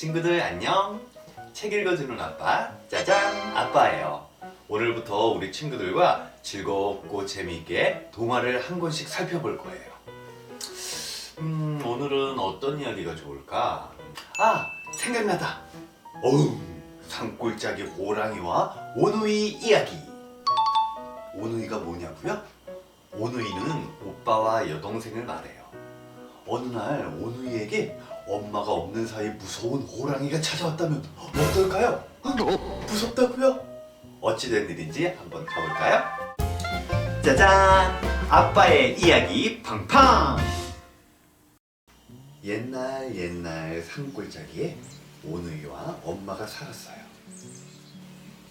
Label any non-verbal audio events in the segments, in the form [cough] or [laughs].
친구들 안녕. 책 읽어주는 아빠 짜잔 아빠예요. 오늘부터 우리 친구들과 즐겁고 재미있게 동화를 한 권씩 살펴볼 거예요. 음 오늘은 어떤 이야기가 좋을까? 아 생각나다. 어우 산골짜기 호랑이와 오누이 이야기. 오누이가 뭐냐고요? 오누이는 오빠와 여동생을 말해요. 어느 날 오누이에게 엄마가 없는 사이 무서운 호랑이가 찾아왔다면 어떨까요? 어? 무섭다고요? 어찌된 일인지 한번 가볼까요? 짜잔! 아빠의 이야기 팡팡! 옛날 옛날 산골짜기에 오누이와 엄마가 살았어요.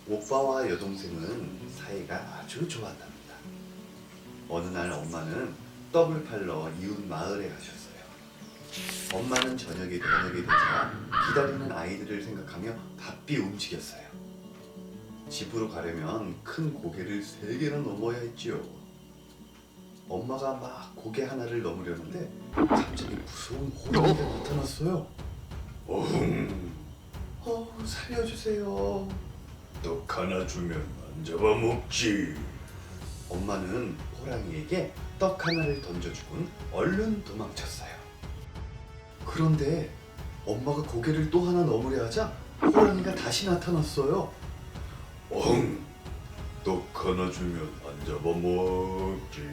오빠와 여동생은 사이가 아주 좋았답니다. 어느 날 엄마는 떡을 팔러 이웃 마을에 가셨어요. 엄마는 저녁이 저녁이 되자 기다리는 아이들을 생각하며 바삐 움직였어요. 집으로 가려면 큰 고개를 세 개나 넘어야 했지요. 엄마가 막 고개 하나를 넘으려는데 갑자기 무서운 호랑이가 나타났어요. 어흥, 어 살려주세요. 떡 하나 주면 안 잡아먹지. 엄마는 호랑이에게 떡 하나를 던져주곤 얼른 도망쳤어요. 그런데 엄마가 고개를 또 하나 넘으려 하자 호랑이가 다시 나타났어요. 엉, 떡 하나 주면 안 잡아먹지.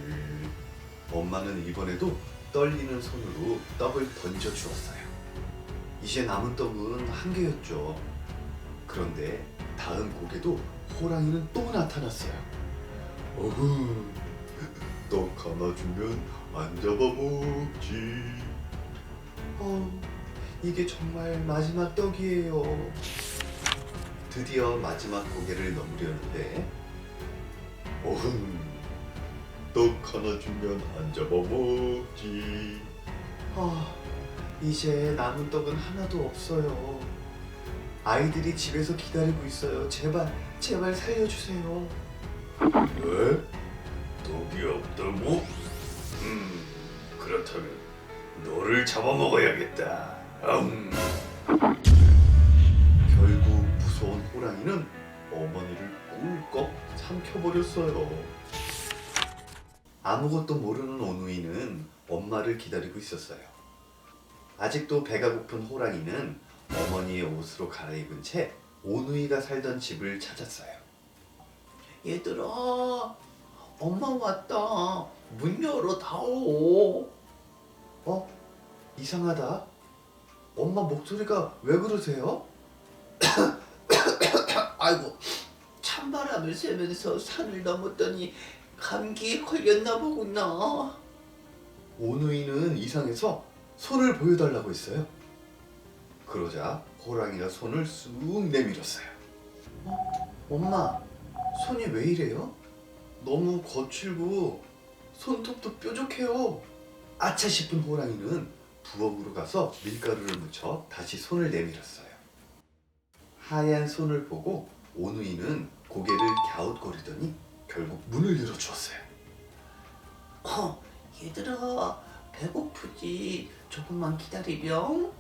엄마는 이번에도 떨리는 손으로 떡을 던져 주었어요. 이제 남은 떡은 한 개였죠. 그런데 다음 고개도 호랑이는 또 나타났어요. 어흥, 떡 하나 주면 안 잡아먹지. 어, 이게 정말 마지막 떡이에요. 드디어 마지막 고개를 넘으려는데, 어흥, 떡 하나 주면 안 잡아먹지. 아, 이제 남은 떡은 하나도 없어요. 아이들이 집에서 기다리고 있어요. 제발, 제발 살려주세요. 왜? 떡이 없다고? 음, 그렇다면 너를 잡아먹어야겠다. 음. 결국 무서운 호랑이는 어머니를 꿀꺽 삼켜버렸어요. 아무것도 모르는 오누이는 엄마를 기다리고 있었어요. 아직도 배가 고픈 호랑이는 어머니의 옷으로 갈아입은 채 오누이가 살던 집을 찾았어요. 얘들아, 엄마 왔다. 문 열어 다오. 어? 이상하다. 엄마 목소리가 왜 그러세요? [coughs] 아이고, 찬바람을 쐬면서 산을 넘었더니 감기에 걸렸나 보구나. 오누이는 이상해서 손을 보여달라고 했어요. 그러자 호랑이가 손을 쑥 내밀었어요. 어? 엄마, 손이 왜 이래요? 너무 거칠고 손톱도 뾰족해요. 아차 싶은 호랑이는 부엌으로 가서 밀가루를 묻혀 다시 손을 내밀었어요. 하얀 손을 보고 오누이는 고개를 갸웃거리더니 결국 문을 열어주었어요. 어, 얘들아, 배고프지? 조금만 기다리렴.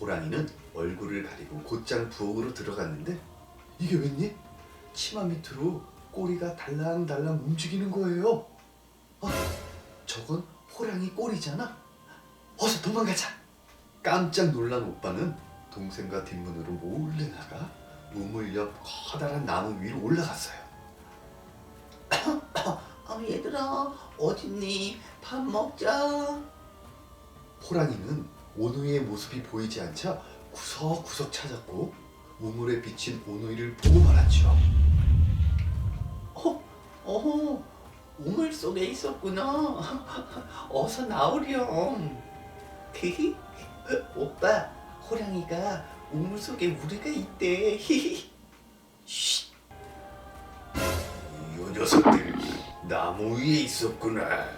호랑이는 얼굴을 가리고 곧장 부엌으로 들어갔는데 이게 웬일? 치마 밑으로 꼬리가 달랑달랑 움직이는 거예요. 아, 저건 호랑이 꼬리잖아. 어서 도망가자. 깜짝 놀란 오빠는 동생과 뒷문으로 몰래 나가 우물 옆 커다란 나무 위로 올라갔어요. [coughs] 아, 얘들아 어딨니? 밥 먹자. 호랑이는 오누이의 모습이 보이지 않자 구석구석 찾았고 우물에 비친 오누이를 보고 말았죠. 어, 어, 우물 속에 있었구나. [laughs] 어서 나오렴. 히히. 오빠, 호랑이가 우물 속에 우리가 있대. 히히. 쉿. 이 녀석들 나무 위에 있었구나.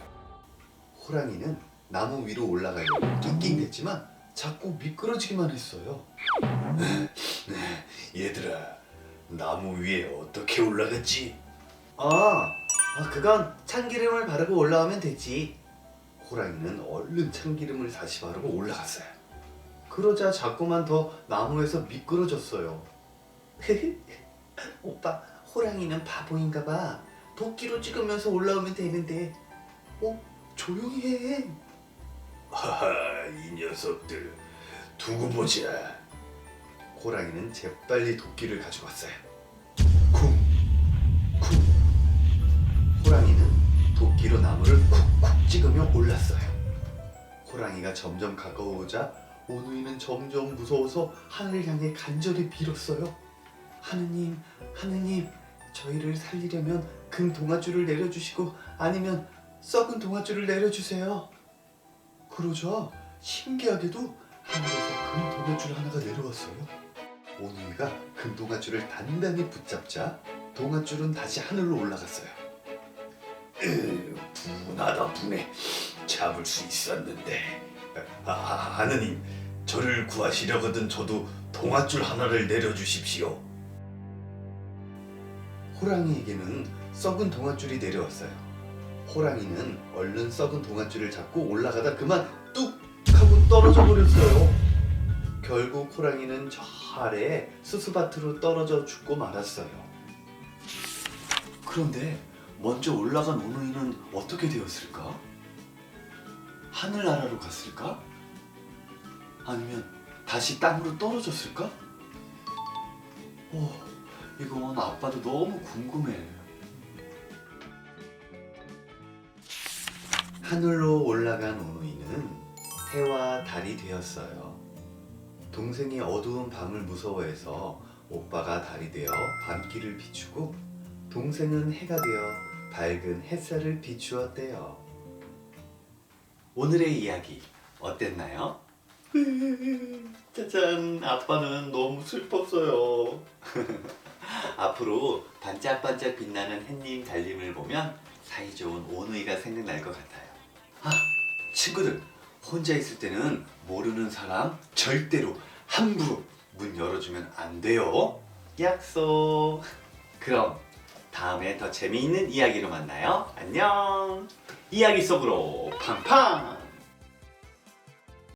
호랑이는 나무 위로 올라가려고 낑낑댔지만 자꾸 미끄러지기만 했어요. [laughs] 얘들아, 나무 위에 어떻게 올라갔지? 아, 아, 그건 참기름을 바르고 올라오면 되지. 호랑이는 얼른 참기름을 다시 바르고 올라갔어요. 그러자 자꾸만 더 나무에서 미끄러졌어요. [laughs] 오빠, 호랑이는 바보인가 봐. 도끼로 찍으면서 올라오면 되는데. 어? 조용히 해. 하하, 이 녀석들. 두고 보자. 호랑이는 재빨리 도끼를 가지고 왔어요. 쿵, 쿵. 호랑이는 도끼로 나무를 쿡쿡 찍으며 올랐어요. 호랑이가 점점 가까워오자 오누이는 점점 무서워서 하늘을 향해 간절히 빌었어요. 하느님, 하느님, 저희를 살리려면 금 동아줄을 내려주시고 아니면 썩은 동아줄을 내려주세요. 그러자 신기하게도 하늘에서 금 동아줄 하나가 내려왔어요. 오누이가 금 동아줄을 단단히 붙잡자 동아줄은 다시 하늘로 올라갔어요. 으, 분하다 분해. 잡을 수 있었는데. 아, 하느님, 저를 구하시려거든 저도 동아줄 하나를 내려주십시오. 호랑이에게는 썩은 동아줄이 내려왔어요. 호랑이는 얼른 썩은 동아줄을 잡고 올라가다 그만 뚝 하고 떨어져 버렸어요. 결국 호랑이는 저 아래에 수수밭으로 떨어져 죽고 말았어요. 그런데 먼저 올라간 오누이는 어떻게 되었을까? 하늘나라로 갔을까? 아니면 다시 땅으로 떨어졌을까? 어, 이건 아빠도 너무 궁금해. 하늘로 올라간 오누이는 해와 달이 되었어요. 동생이 어두운 밤을 무서워해서 오빠가 달이 되어 밤길을 비추고 동생은 해가 되어 밝은 햇살을 비추었대요. 오늘의 이야기 어땠나요? [laughs] 짜잔, 아빠는 너무 슬펐어요. [laughs] 앞으로 반짝반짝 빛나는 햇님 달님을 보면 사이좋은 오누이가 생각날 것 같아요. 아, 친구들, 혼자 있을 때는 모르는 사람 절대로 함부로 문 열어주면 안 돼요. 약속. 그럼 다음에 더 재미있는 이야기로 만나요. 안녕. 이야기 속으로 팡팡.